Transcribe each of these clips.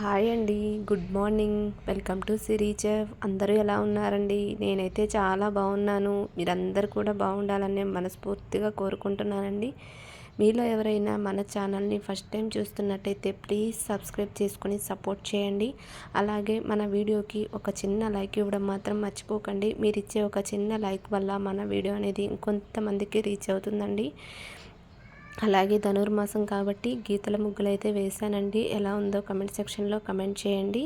Hi అండి. Good morning. Welcome to సిరీచెఫ్ అందరూ ఎలా ఉన్నారండి? నేనైతే చాలా బాగున్నాను. మీరందరూ కూడా బాగుండాలని మనస్ఫూర్తిగా కోరుకుంటున్నానండి. మీలో ఎవరైనా మన ఛానల్ని ఫస్ట్ టైం చూస్తున్నట్టయితే ప్లీజ్ సబ్స్క్రైబ్ చేసుకొని సపోర్ట్ చేయండి. అలాగే మన వీడియోకి ఒక చిన్న లైక్ ఇవ్వడం మాత్రం మర్చిపోకండి. మీరు ఇచ్చే ఒక చిన్న లైక్ వల్ల మన వీడియో అనేది ఇంకొంతమందికి రీచ్ అవుతుందండి. అలాగే ధనుర్మాసం కాబట్టి గీతల ముగ్గులు అయితే వేశానండి. ఎలా ఉందో కమెంట్ సెక్షన్లో కమెంట్ చేయండి.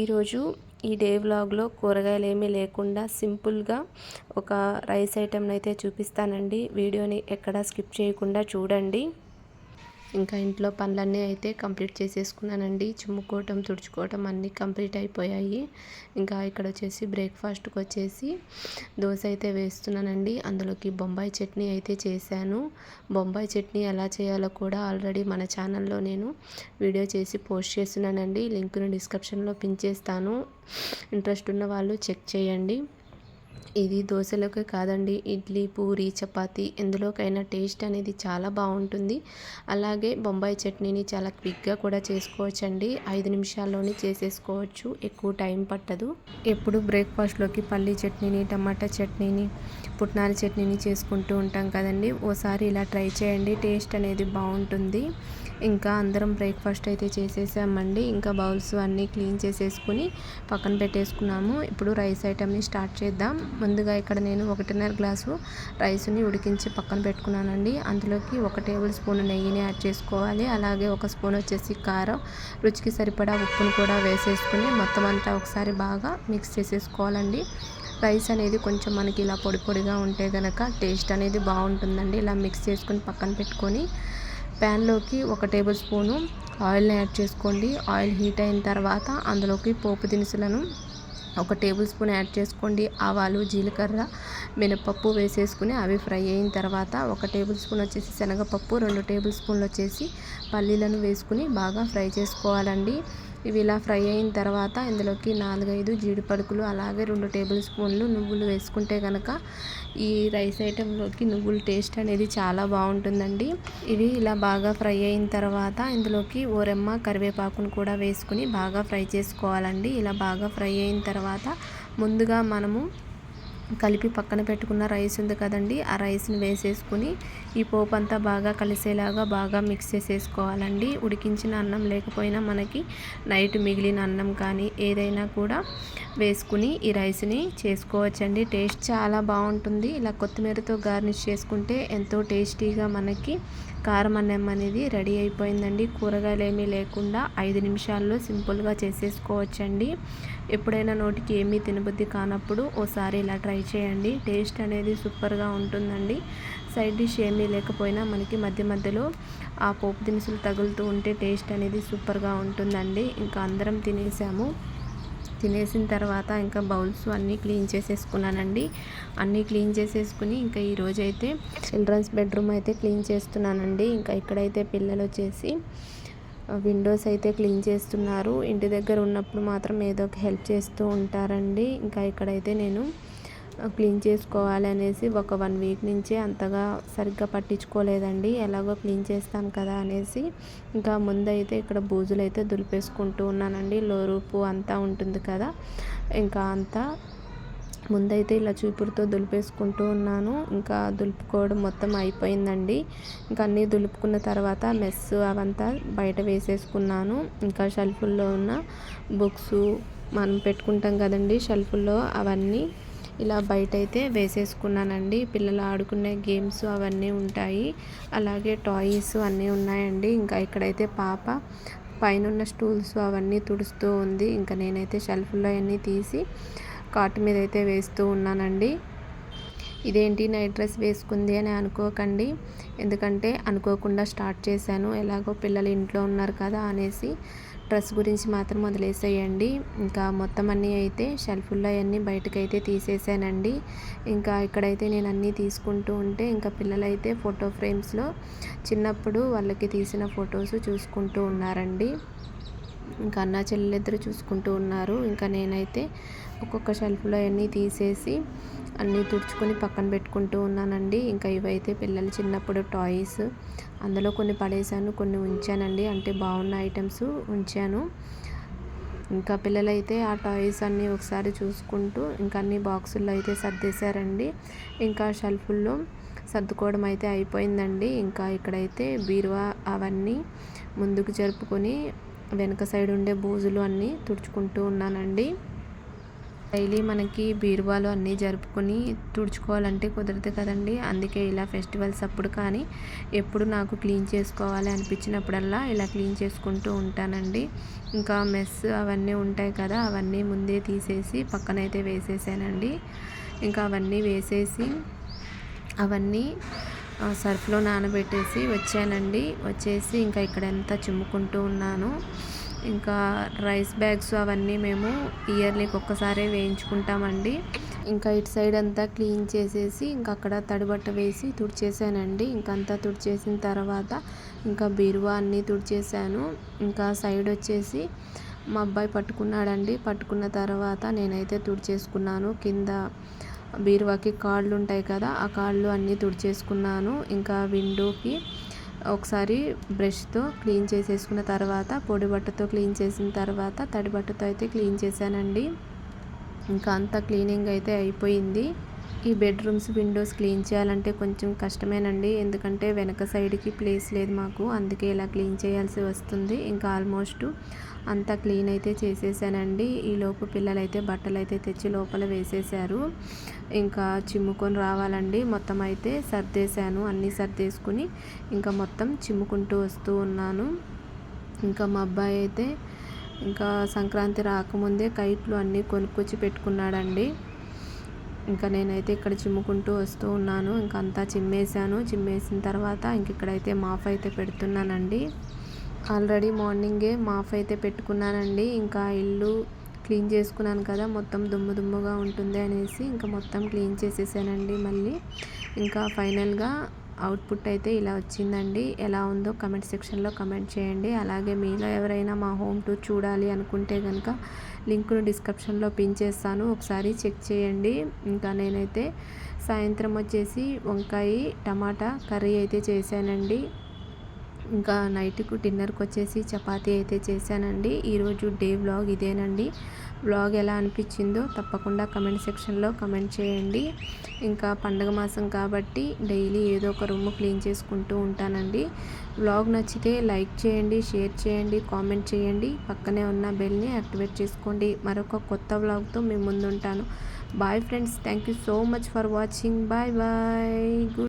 ఈరోజు ఈ డే వ్లాగ్లో కూరగాయలు ఏమీ లేకుండా సింపుల్గా ఒక రైస్ ఐటెంని అయితే చూపిస్తానండి. వీడియోని ఎక్కడా స్కిప్ చేయకుండా చూడండి. ఇంకా ఇంట్లో పనులన్నీ అయితే కంప్లీట్ చేసేసుకున్నానండి. చిమ్ముకోవటం తుడుచుకోవటం అన్నీ కంప్లీట్ అయిపోయాయి. ఇంకా ఇక్కడ వచ్చేసి బ్రేక్ఫాస్ట్కి వచ్చేసి దోశ అయితే వేస్తున్నానండి. అందులోకి బొంబాయి చట్నీ అయితే చేశాను. బొంబాయి చట్నీ ఎలా చేయాలో కూడా ఆల్రెడీ మన ఛానల్లో నేను వీడియో చేసి పోస్ట్ చేస్తున్నానండి. లింక్ను డిస్క్రిప్షన్లో పిన్ చేస్తాను. ఇంట్రెస్ట్ ఉన్న వాళ్ళు చెక్ చేయండి. ఇది దోశలోకే కాదండి. ఇడ్లీ పూరి చపాతి ఎందులోకైనా టేస్ట్ అనేది చాలా బాగుంటుంది. అలాగే బొంబాయి చట్నీని చాలా క్విక్గా కూడా చేసుకోవచ్చండి. ఐదు నిమిషాల్లోనే చేసేసుకోవచ్చు. ఎక్కువ టైం పట్టదు. ఎప్పుడు బ్రేక్ఫాస్ట్లోకి పల్లీ చట్నీని టమాటా చట్నీని పుట్నాల చట్నీని చేసుకుంటూ ఉంటాం కదండి. ఓసారి ఇలా ట్రై చేయండి. టేస్ట్ అనేది బాగుంటుంది. ఇంకా అందరం బ్రేక్ఫాస్ట్ అయితే చేసేసామండి. ఇంకా బౌల్స్ అన్నీ క్లీన్ చేసేసుకుని పక్కన పెట్టేసుకున్నాము. ఇప్పుడు రైస్ ఐటమ్ని స్టార్ట్ చేద్దాం. ముందుగా ఇక్కడ నేను ఒకటిన్నర గ్లాసు రైస్ని ఉడికించి పక్కన పెట్టుకున్నానండి. అందులోకి ఒక టేబుల్ స్పూన్ నెయ్యిని యాడ్ చేసుకోవాలి. అలాగే ఒక స్పూన్ వచ్చేసి కారం రుచికి సరిపడా ఉప్పును కూడా వేసేసుకుని మొత్తం అంతా ఒకసారి బాగా మిక్స్ చేసేసుకోవాలండి. రైస్ అనేది కొంచెం మనకి ఇలా పొడి పొడిగా ఉంటే కనుక టేస్ట్ అనేది బాగుంటుందండి. ఇలా మిక్స్ చేసుకొని పక్కన పెట్టుకొని ప్యాన్లోకి ఒక టేబుల్ స్పూను ఆయిల్ని యాడ్ చేసుకోండి. ఆయిల్ హీట్ అయిన తర్వాత అందులోకి పోపు దినుసులను ఒక టేబుల్ స్పూన్ యాడ్ చేసుకోండి. ఆవాలు జీలకర్ర మినపప్పు వేసేసుకుని అవి ఫ్రై అయిన తర్వాత ఒక టేబుల్ స్పూన్ వచ్చేసి శనగపప్పు రెండు టేబుల్ స్పూన్లు వచ్చేసి పల్లీలను వేసుకుని బాగా ఫ్రై చేసుకోవాలండి. ఇవి ఇలా ఫ్రై అయిన తర్వాత ఇందులోకి నాలుగైదు జీడిపడుకులు అలాగే రెండు టేబుల్ స్పూన్లు నువ్వులు వేసుకుంటే కనుక ఈ రైస్ ఐటెంలోకి నువ్వుల టేస్ట్ అనేది చాలా బాగుంటుందండి. ఇవి ఇలా బాగా ఫ్రై అయిన తర్వాత ఇందులోకి ఓరెమ్మ కరివేపాకును కూడా వేసుకుని బాగా ఫ్రై చేసుకోవాలండి. ఇలా బాగా ఫ్రై అయిన తర్వాత ముందుగా మనము కలిపి పక్కన పెట్టుకున్న రైస్ ఉంది కదండి ఆ రైస్ని వేసేసుకుని ఈ పోపు అంతా బాగా కలిసేలాగా బాగా మిక్స్ చేసేసుకోవాలండి. ఉడికించిన అన్నం లేకపోయినా మనకి నైట్ మిగిలిన అన్నం కానీ ఏదైనా కూడా వేసుకుని ఈ రైస్ని చేసుకోవచ్చండి. టేస్ట్ చాలా బాగుంటుంది. ఇలా కొత్తిమీరతో గార్నిష్ చేసుకుంటే ఎంతో టేస్టీగా మనకి కారం అన్నం అనేది రెడీ అయిపోయిందండి. కూరగాయలు ఏమీ లేకుండా ఐదు నిమిషాల్లో సింపుల్గా చేసేసుకోవచ్చండి. ఎప్పుడైనా నోటికి ఏమీ తినబుద్ధి కానప్పుడు ఓసారి ఇలా ట్రై చేయండి. టేస్ట్ అనేది సూపర్గా ఉంటుందండి. సైడ్ డిష్ ఏమీ లేకపోయినా మనకి మధ్య మధ్యలో ఆ పోపు దినుసులు తగులుతూ ఉంటే టేస్ట్ అనేది సూపర్గా ఉంటుందండి. ఇంకా అందరం తినేసాము. తినేసిన తర్వాత ఇంకా బౌల్స్ అన్నీ క్లీన్ చేసేసుకున్నానండి. అన్నీ క్లీన్ చేసేసుకుని ఇంకా ఈరోజైతే చిల్డ్రన్స్ బెడ్రూమ్ అయితే క్లీన్ చేస్తున్నానండి. ఇంకా ఇక్కడైతే పిల్లలు వచ్చేసి విండోస్ అయితే క్లీన్ చేస్తున్నారు. ఇంటి దగ్గర ఉన్నప్పుడు మాత్రం ఏదో ఒక హెల్ప్ చేస్తూ ఉంటారండి. ఇంకా ఇక్కడైతే నేను క్లీన్ చేసుకోవాలి అనేసి ఒక వన్ వీక్ నుంచే అంతగా సరిగ్గా పట్టించుకోలేదండి. ఎలాగో క్లీన్ చేస్తాను కదా అనేసి ఇంకా ముందైతే ఇక్కడ బూజులు అయితే దులిపేసుకుంటూ ఉన్నానండి. లోరూపు అంతా ఉంటుంది కదా. ఇంకా అంతా ముందైతే ఇలా చూపుడుతో దులిపేసుకుంటూ ఉన్నాను. ఇంకా దులుపుకోవడం మొత్తం అయిపోయిందండి. ఇంకా అన్నీ దులుపుకున్న తర్వాత మెస్ అవంతా బయట వేసేసుకున్నాను. ఇంకా షెల్ఫుల్లో ఉన్న బుక్స్ మనం పెట్టుకుంటాం కదండి షెల్ఫుల్లో అవన్నీ ఇలా బయట అయితే వేసేసుకున్నానండి. పిల్లలు ఆడుకునే గేమ్స్ అవన్నీ ఉంటాయి. అలాగే టాయ్స్ అన్నీ ఉన్నాయండి. ఇంకా ఇక్కడైతే పాప పైన ఉన్న స్టూల్స్ అవన్నీ తుడుస్తూ ఉంది. ఇంకా నేనైతే షెల్ఫ్లో అన్నీ తీసి కాటు మీద అయితే వేస్తూ ఉన్నానండి. ఇదేంటి? నైట్ డ్రెస్ వేసుకుంది అని అనుకోకండి. ఎందుకంటే అనుకోకుండా స్టార్ట్ చేశాను. ఎలాగో పిల్లలు ఇంట్లో ఉన్నారు కదా అనేసి డ్రెస్ గురించి మాత్రం వదిలేసేయండి. ఇంకా మొత్తం అన్నీ అయితే షెల్ఫ్లో అవన్నీ బయటకైతే తీసేసానండి. ఇంకా ఇక్కడైతే నేను అన్నీ తీసుకుంటూ ఉంటే ఇంకా పిల్లలైతే ఫోటో ఫ్రేమ్స్లో చిన్నప్పుడు వాళ్ళకి తీసిన ఫొటోస్ చూసుకుంటూ ఉన్నారండి. ఇంకా అన్న చెల్లెలిద్దరు చూసుకుంటూ ఉన్నారు. ఇంకా నేనైతే ఒక్కొక్క షెల్ఫ్లో అన్నీ తీసేసి అన్నీ తుడుచుకొని పక్కన పెట్టుకుంటూ ఉన్నానండి. ఇంకా ఇవైతే పిల్లలు చిన్నప్పుడు టాయ్స్. అందులో కొన్ని పడేశాను కొన్ని ఉంచానండి. అంటే బాగున్న ఐటమ్స్ ఉంచాను. ఇంకా పిల్లలైతే ఆ టాయ్స్ అన్నీ ఒకసారి చూసుకుంటూ ఇంకా అన్ని బాక్సుల్లో అయితే సర్దేశారండి. ఇంకా షెల్ఫుల్లో సర్దుకోవడం అయితే అయిపోయిందండి. ఇంకా ఇక్కడైతే బీరువా అవన్నీ ముందుకు జరుపుకొని వెనక సైడ్ ఉండే బూజులు అన్నీ తుడుచుకుంటూ ఉన్నానండి. డైలీ మనకి బీరువాలు అన్నీ జరుపుకొని తుడుచుకోవాలంటే కుదరదు కదండి. అందుకే ఇలా ఫెస్టివల్స్ అప్పుడు కానీ ఎప్పుడు నాకు క్లీన్ చేసుకోవాలి అనిపించినప్పుడల్లా ఇలా క్లీన్ చేసుకుంటూ ఉంటానండి. ఇంకా మెస్ అవన్నీ ఉంటాయి కదా అవన్నీ ముందే తీసేసి పక్కనైతే వేసేసానండి. ఇంకా అవన్నీ వేసేసి అవన్నీ సర్ఫ్లో నానబెట్టేసి వచ్చానండి. వచ్చేసి ఇంకా ఇక్కడంతా చిమ్ముకుంటూ ఉన్నాను. ఇంకా రైస్ బ్యాగ్స్ అవన్నీ మేము ఇయర్లీకి ఒక్కసారే వేయించుకుంటామండి. ఇంకా ఇటు సైడ్ అంతా క్లీన్ చేసేసి ఇంకా అక్కడ తడిబట్ట వేసి తుడిచేసానండి. ఇంకంతా తుడిచేసిన తర్వాత ఇంకా బీరువా అన్నీ తుడిచేసాను. ఇంకా సైడ్ వచ్చేసి మా అబ్బాయి పట్టుకున్నాడండి. పట్టుకున్న తర్వాత నేనైతే తుడిచేసుకున్నాను. కింద బీరువాకి కాళ్ళు ఉంటాయి కదా ఆ కాళ్ళు అన్నీ తుడిచేసుకున్నాను. ఇంకా విండోకి ఒకసారి బ్రష్తో క్లీన్ చేసేసుకున్న తర్వాత పొడి బట్టతో క్లీన్ చేసిన తర్వాత తడి బట్టతో అయితే క్లీన్ చేశానండి. ఇంకా అంతా క్లీనింగ్ అయితే అయిపోయింది. ఈ బెడ్రూమ్స్ విండోస్ క్లీన్ చేయాలంటే కొంచెం కష్టమేనండి. ఎందుకంటే వెనక సైడ్కి ప్లేస్ లేదు మాకు. అందుకే ఇలా క్లీన్ చేయాల్సి వస్తుంది. ఇంకా ఆల్మోస్ట్ అంతా క్లీన్ అయితే చేసేసానండి. ఈలోపు పిల్లలైతే బట్టలు అయితే తెచ్చి లోపల వేసేసారు. ఇంకా చిమ్ముకొని రావాలండి. మొత్తం అయితే సర్దేశాను. అన్నీ సర్దేసుకుని ఇంకా మొత్తం చిమ్ముకుంటూ వస్తూ ఉన్నాను. ఇంకా మా అబ్బాయి అయితే ఇంకా సంక్రాంతి రాకముందే కైట్లు అన్నీ కొనుక్కొచ్చి పెట్టుకున్నాడండి. ఇంకా నేనైతే ఇక్కడ చిమ్ముకుంటూ వస్తూ ఉన్నాను. ఇంకా అంతా చిమ్మేసాను చిమ్మేసిన తర్వాత ఇంక ఇక్కడైతే మాఫ్ అయితే పెడుతున్నానండి. ఆల్రెడీ మార్నింగే మాఫ్ అయితే పెట్టుకున్నానండి. ఇంకా ఇల్లు క్లీన్ చేసుకున్నాను కదా మొత్తం దుమ్ము దుమ్ముగా ఉంటుంది అనేసి ఇంకా మొత్తం క్లీన్ చేసేసానండి మళ్ళీ. ఇంకా ఫైనల్గా అవుట్పుట్ అయితే ఇలా వచ్చిందండి. ఎలా ఉందో కమెంట్ సెక్షన్లో కమెంట్ చేయండి. అలాగే మీలో ఎవరైనా మా హోమ్ టూర్ చూడాలి అనుకుంటే కనుక లింక్ను డిస్క్రిప్షన్లో పిన్ చేస్తాను. ఒకసారి చెక్ చేయండి. ఇంకా నేనైతే సాయంత్రం వచ్చేసి వంకాయ టమాటా కర్రీ అయితే చేశానండి. ఇంకా నైట్కు డిన్నర్కి వచ్చేసి చపాతీ అయితే చేశానండి. ఈరోజు డే వ్లాగ్ ఇదేనండి. వ్లాగ్ ఎలా అనిపించిందో తప్పకుండా కమెంట్ సెక్షన్లో కమెంట్ చేయండి. ఇంకా పండగ మాసం కాబట్టి డైలీ ఏదో ఒక రూమ్ క్లీన్ చేసుకుంటూ ఉంటానండి. వ్లాగ్ నచ్చితే లైక్ చేయండి షేర్ చేయండి కామెంట్ చేయండి. పక్కనే ఉన్న బెల్ని యాక్టివేట్ చేసుకోండి. మరొక కొత్త వ్లాగ్తో మేము ముందుంటాను. Bye friends thank you so much for watching. Bye bye. Good